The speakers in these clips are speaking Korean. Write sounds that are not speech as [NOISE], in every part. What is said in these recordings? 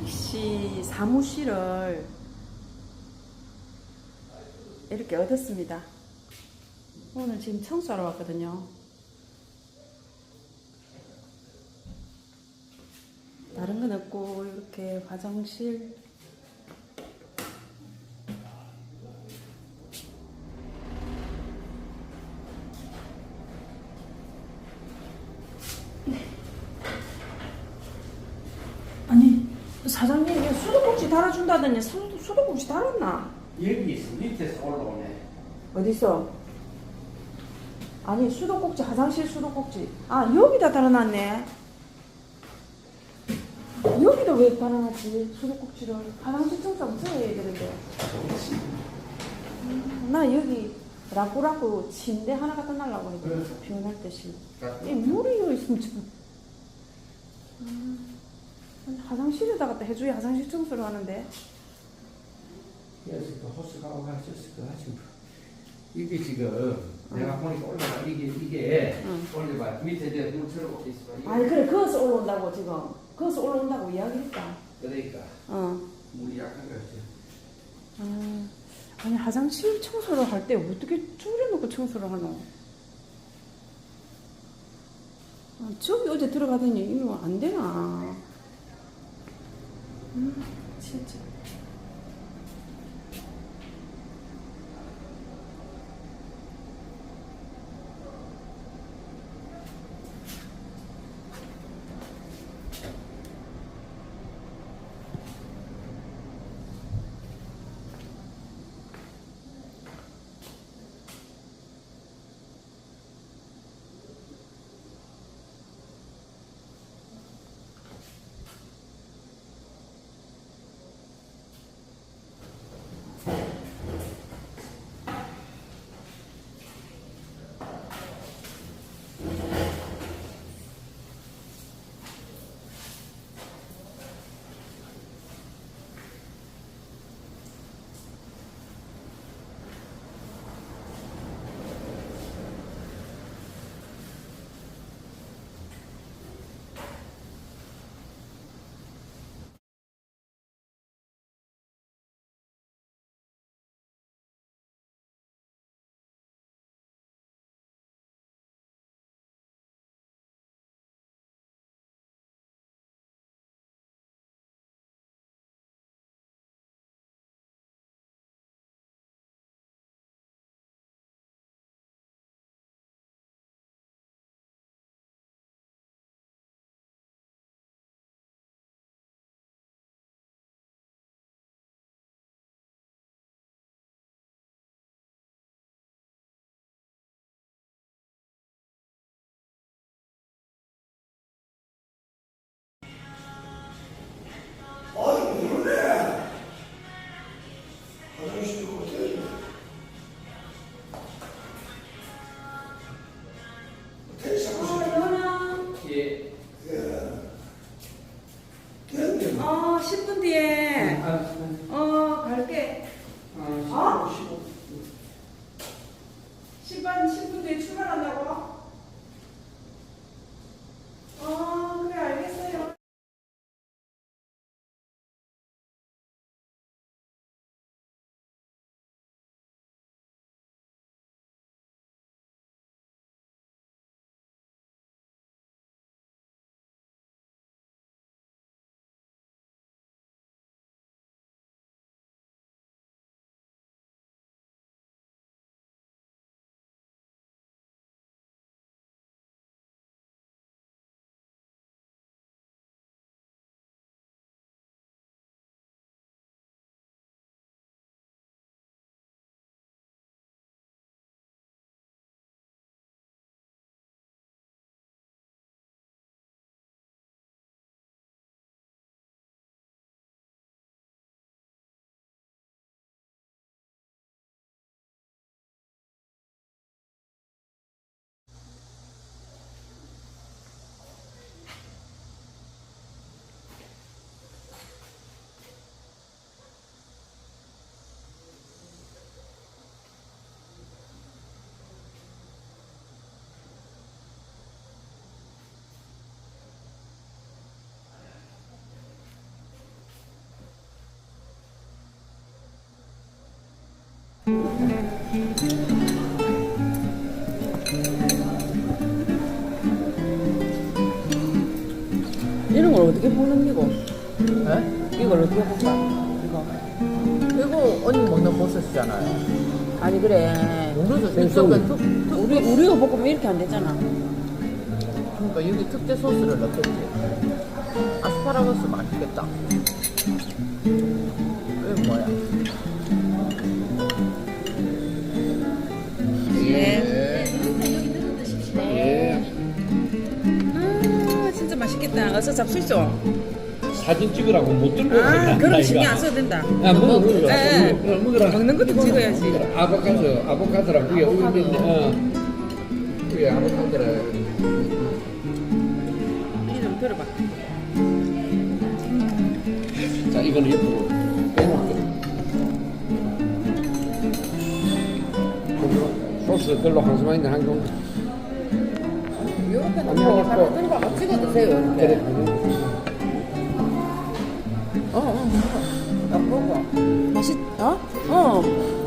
택시 사무실을 이렇게 얻었습니다. 오늘 지금 청소하러 왔거든요. 다른 건 없고 이렇게 화장실 아니 사장님이 수도꼭지 달아준다더니 수, 수도꼭지 달았나? 여기 있어. 밑에서 올라오네. 어디서? 아니 수도꼭지 화장실 수도꼭지. 아 여기다 달아놨네. 여기다 왜 달아놨지? 수도꼭지를. 화장실 청소하면 써야 되는데. 음, 나 여기 라꾸라꾸 침대 하나 갖다 놔려고 했는데 비원할 듯이. 이 물이 여기 있으면 좀 음, 화장실에다 갖다 해줘야 화장실 청소를 하는데 그래서 그 호스가 하지 뭐. 이게 지금 내가 보니까 올라가 이게 이게 응. 올려봐 밑에 이제 물처럼 있어 이게 아니 그래 그어서 올라온다고 지금 그어서 올라온다고 이야기했다 그러니까 어 물이 약한 거지 아, 아니 화장실 청소를 할 때 어떻게 줄여놓고 청소를 하노? 아, 저기 어제 들어가더니 이거 안 되나? 음, 진짜. 이런 걸 어떻게 볶는 기고? 네? 이걸 어떻게 볶아? 이거. 이거 언니 먹는 버섯이잖아요. 아니 그래. 모르죠. 이쪽은 특, 특, 우리 우리가 볶으면 이렇게 안 되잖아. 그러니까 여기 특제 소스를 넣겠지. 아스파라거스 맛있겠다. 이게 뭐야? 어서 잡수죠. 사진 찍으라고 못 들고 아 그럼. 신경 안 써도 된다. 야, 먹어, 먹어. 예, 예. 먹어, 먹어라. 먹는 것도 찍어야지. 아보카도, 아보카도랑. 우유 있네. 어. 위에 아보카도랑. 이좀 들어봐. 자, 이거는 옆으로. 소스 별로 한 수만인데 한 종. 어, 어, 어. 맛있? 어? 어.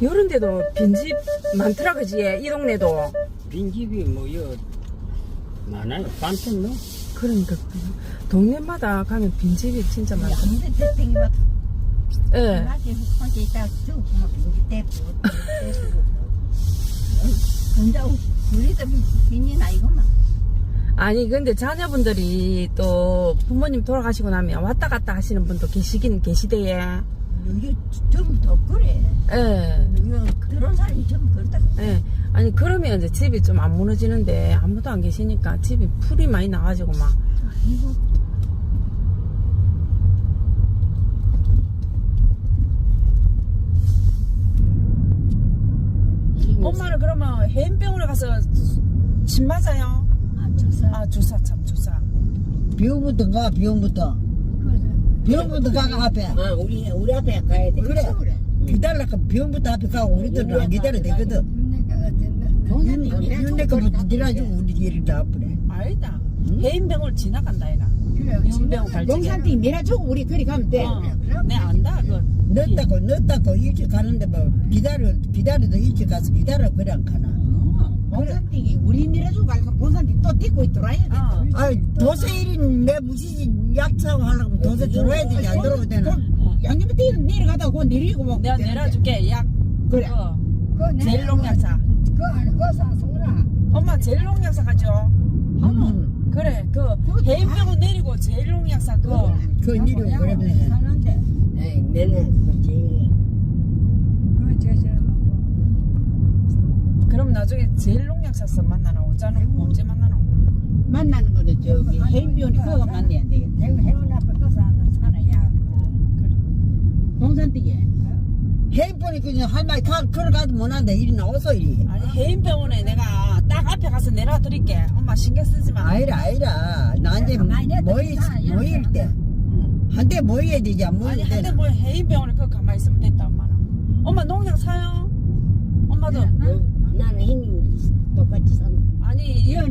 이런데도 빈집 많더라 그지? 이 동네도. 빈집이 뭐여 많아요. 반편 뭐. 그러니까 동네마다 가면 빈집이 진짜 많다. 막 예. 거기 있다 쭉 빙기 떼고 근데 우리도 빈이나 이거만 아니 근데 자녀분들이 또 부모님 돌아가시고 나면 왔다 갔다 하시는 분도 계시긴 계시대요. 여기 전부 더 그래. 예. 여기 그런 사람이 전부 그렇다. 예. 아니 그러면 이제 집이 좀 안 무너지는데 아무도 안 계시니까 집이 풀이 많이 나가지고 막. 아이고. 엄마는 그러면 해인병원에 가서 침 맞아요? 아 주사. 아 주사 참 주사. 병원부터 가 병원부터 병원부터 가가 앞에. 아 우리 우리 앞에 가야 돼. 그래. 그래 기다려까 병원부터 앞에 가고 우리들은 안 기다려 되거든. 이런 데가 니라지고 우리 일이 다 아프네 아니다. 해인병원을 지나간다 얘가. 해인병원 갈 적에 용산띠 밀어주고 우리 그리 가면 돼. 어, 내 안다 그거 늦다고 늦다고. 일찍 가는데 뭐 기다려 기다려도 일찍 가서 기다려 그래 안 가나 용산띠 우리 밀어주고 가니까 본산띠 또 뛰고 있더라 야 어. 아이 도세 일인 내 무시지 약사고 하려면 도세 들어야 되지 안 들어도 되나? 양념띠 내려가다 그 내리고 뭐 내가 내려줄게 약. 그래. 그거. 제일롱 약사. 그거 아니 그거 사소라. 엄마 제일롱 약사 가죠 음, 그래 그 해인병원 내리고 제일롱 약사 그거. 그 일이 그러네 사는데. 에이 내는 거지 그저저 그럼 나중에 제일롱 약사서 만나나 오자는 언제 만나나 만나는 거는 저기 해인비원이 그거 만나야 되겠다 해운 앞에 그 사는 살아야 동산띠에. 해보니 그냥 할머니 가 걸어가도 못한다 일이 나와서 일이. 아니 해인병원에 내가 딱 앞에 가서 내려드릴게. 엄마 신경 쓰지 마. 아니라 아니라. 나 이제 모일 모일 때. 한때 모여야 되지 안 아니 모일 한때 때는 뭐 해인병원에 그 가만히 있으면 됐다 엄마는. 엄마 농약 사요? 엄마도 나는 형님 똑같이 산. 아니 여는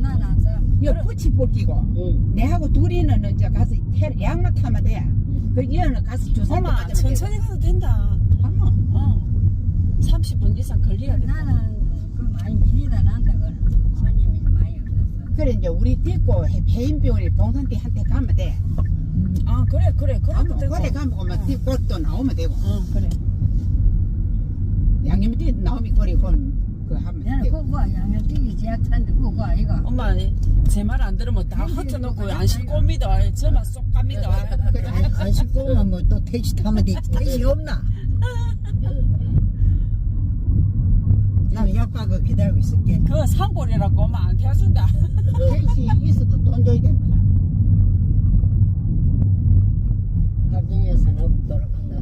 나는 사. 여 붙이 뽑기고 응. 내하고 둘이는 이제 가서 태, 양만 타면 돼. 그 여는 가서 주사도 엄마 천천히 가도 된다 하면 어 30분 이상 걸려야 돼 나는 그 많이 밀리다 난다 그는 손님이 많이 없었어. 그래 이제 우리 띠고 해인병원에 봉산띠 한테 가면 돼. 아 그래 그래 그래도 가면 되고 그래 가면 그만 띠고 또 나오면 되고. 응 그래 양념띠 나오면 그래 그건 그 하면 나는 되고. 그거 양념튀기 제약탄데 그거 아이가. 엄마 제 말 안 들으면 다 헛혀놓고 안 싣고 옵니다 저만 쏙 갑니다 그래 안, 안 씻고 오면 뭐또 택시 타면 되지 택시 없나? [LAUGHS] 나는 옆가고 기다리고 있을게 그거 산골이라고 엄마 안 태워준다 택시 있어도 돈 줘야 된다. 합정에서 너무 돌아간다.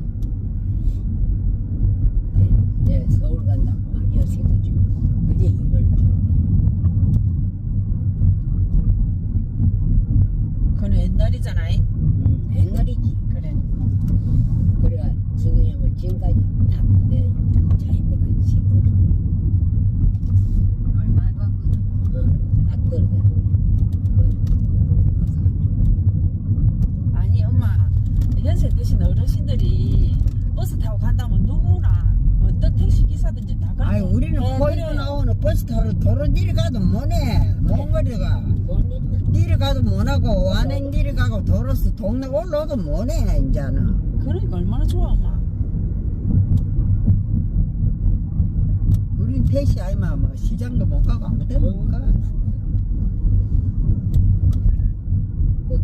내 서울 간다고 그제 이걸. 그건 옛날이잖아 응. 옛날이지. 그래 그래가 지금 형은 지금까지 다내 차인데 같이 싣고 얼마 안 받거든. 응. 딱 들어가지고. 아니 엄마 연세 드신 어르신들이 버스 타고 간다면 누구나 어떤 택시 기사든지 다 그래 아이 우리는 어, 거기도 그래요. 나오는 버스 타러 도로 니리 가도 뭐네? 몽거리가? 뭔 일이야? 니리 가도 뭐하고. 와는 니리 가고 도로서 동네 올라오도 뭐네 이제는. 그러니까 얼마나 좋아 엄마. 우린 택시 아니면 뭐 시장도 못 가고 아무 데나 못 가.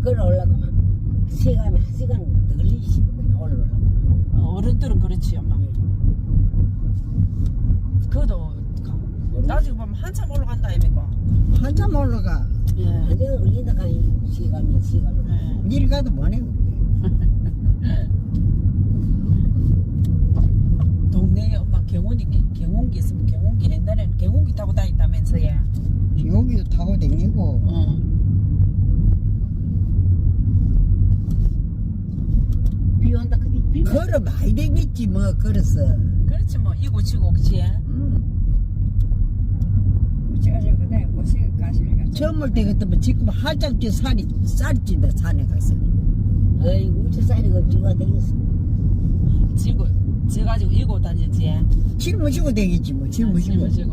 걸어 올라가면 시간이 한 시간 더 걸리지 올라가면. 어, 어른들은 그렇지 엄마. 그것도 가- 나중에 보면 한참 올라간다 아닙니까 한참 올라가 예. 한 시간 걸린다 가니 시간이 시간을. 예. 니리 가도 뭐네 [LAUGHS] 동네에 엄마 경운기 경운기 있으면 경운기 옛날에는 경운기 타고 다녔다면서 예. 여기도 타고 다니고 어. 비 온다 그디. 비 걸어 많이 다녔지 뭐 걸었어 그렇지 뭐 이고 지고 그치 음. 제가 지금 그다음에 고생 가시니까. 처음 올때 그때 뭐 지금 한참 뒤 살이 쌀이 찐다 산에 가서. 어이 우주살이가 쥐가 되겠어. 지고 져가지고 이고 다녔지. 짊어지고 다니지 뭐. 짊어지고. 짊어지고